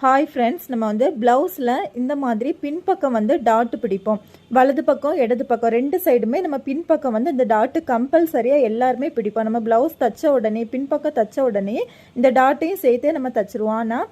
Hi friends நம்ம வந்து ப்ளவுஸில் இந்த மாதிரி பின்பக்கம் வந்து டாட்டு பிடிப்போம். வலது பக்கம் இடது பக்கம் ரெண்டு சைடுமே நம்ம பின்பக்கம் வந்து இந்த டாட்டு கம்பல்சரியாக எல்லாருமே பிடிப்போம். நம்ம ப்ளவுஸ் தைச்ச உடனே பின்பக்கம் தைச்ச உடனே இந்த டாட்டையும் சேர்த்தே நம்ம தைச்சிருவோம். ஆனால்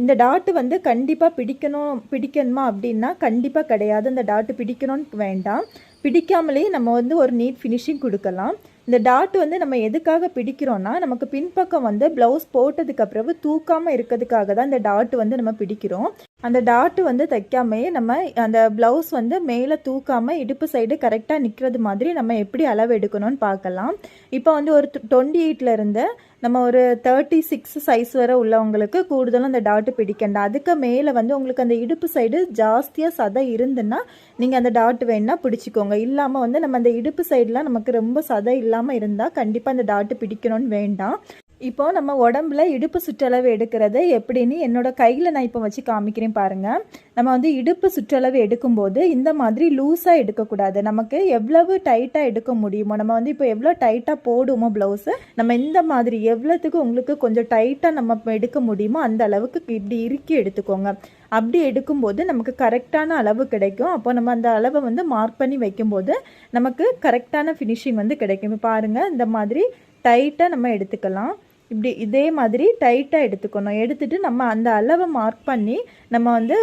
இந்த டாட்டு வந்து கண்டிப்பாக பிடிக்கணும் பிடிக்கணுமா அப்படின்னா கண்டிப்பாக கிடையாது. இந்த டாட்டு பிடிக்கணும்னு வேண்டாம். பிடிக்காமலே நம்ம வந்து ஒரு நீட் ஃபினிஷிங் கொடுக்கலாம். இந்த டாட் வந்து நம்ம எதுக்காக பிடிக்கிறோன்னா நமக்கு பின்பக்கம் வந்து ப்ளவுஸ் போட்டதுக்கு அப்புறம் தூக்காமல் இருக்கிறதுக்காக தான் இந்த டாட் வந்து நம்ம பிடிக்கிறோம். அந்த டாட்டு வந்து தைக்காமையே நம்ம அந்த ப்ளவுஸ் வந்து மேலே தூக்காமல் இடுப்பு சைடு கரெக்டாக நிற்கிறது மாதிரி நம்ம எப்படி அளவு எடுக்கணும்னு பார்க்கலாம். இப்போ வந்து ஒரு டுவெண்ட்டி எயிட்டில் நம்ம ஒரு தேர்ட்டி சிக்ஸ் சைஸ் வரை உள்ளவங்களுக்கு கூடுதலும் அந்த டாட்டு பிடிக்கண்டா? அதுக்கு மேலே வந்து உங்களுக்கு அந்த இடுப்பு சைடு ஜாஸ்தியாக சதை இருந்துன்னா நீங்கள் அந்த டாட்டு வேணால் பிடிச்சிக்கோங்க. இல்லாமல் வந்து நம்ம அந்த இடுப்பு சைடெலாம் நமக்கு ரொம்ப சதை இல்லாமல் இருந்தால் கண்டிப்பாக அந்த டாட்டு பிடிக்கணும்னு வேண்டாம். இப்போ நம்ம உடம்புல இடுப்பு சுற்றளவு எடுக்கிறது எப்படின்னு என்னோடய கையில் நான் இப்போ வச்சு காமிக்கிறேன் பாருங்கள் நம்ம வந்து இடுப்பு சுற்றளவு எடுக்கும்போது இந்த மாதிரி லூஸாக எடுக்கக்கூடாது. நமக்கு எவ்வளவு டைட்டாக எடுக்க முடியுமோ நம்ம வந்து இப்போ எவ்வளோ டைட்டாக போடுவோமோ ப்ளவுஸு நம்ம இந்த மாதிரி எவ்வளோத்துக்கு உங்களுக்கு கொஞ்சம் டைட்டாக நம்ம எடுக்க முடியுமோ அந்த அளவுக்கு இப்படி இறுக்கி எடுத்துக்கோங்க. அப்படி எடுக்கும்போது நமக்கு கரெக்டான அளவு கிடைக்கும். அப்போ நம்ம அந்த அளவை வந்து மார்க் பண்ணி வைக்கும்போது நமக்கு கரெக்டான ஃபினிஷிங் வந்து கிடைக்கும். பாருங்கள் இந்த மாதிரி டைட்டாக நம்ம எடுத்துக்கலாம். இப்படி இதே மாதிரி டைட்டாக எடுத்துக்கணும். எடுத்துகிட்டு நம்ம அந்த அளவை மார்க் பண்ணி நம்ம வந்து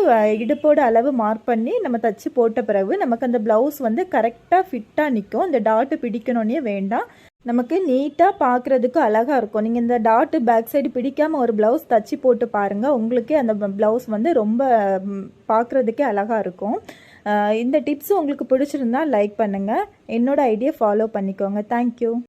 இடுப்போட அளவு மார்க் பண்ணி நம்ம தச்சு போட்ட பிறகு நமக்கு அந்த ப்ளவுஸ் வந்து கரெக்டாக ஃபிட்டாக நிற்கும் அந்த டாட்டு பிடிக்கணுன்னே வேண்டாம். நமக்கு நீட்டாக பார்க்குறதுக்கு அழகாக இருக்கும். நீங்கள் இந்த டாட்டு பேக் சைடு பிடிக்காமல் ஒரு ப்ளவுஸ் தச்சு போட்டு பாருங்கள் உங்களுக்கே அந்த ப்ளவுஸ் வந்து ரொம்ப பார்க்குறதுக்கே அழகாக இருக்கும். இந்த டிப்ஸ் உங்களுக்கு பிடிச்சிருந்தா லைக் பண்ணுங்கள் என்னோடய ஐடியா ஃபாலோ பண்ணிக்கோங்க. தேங்க்யூ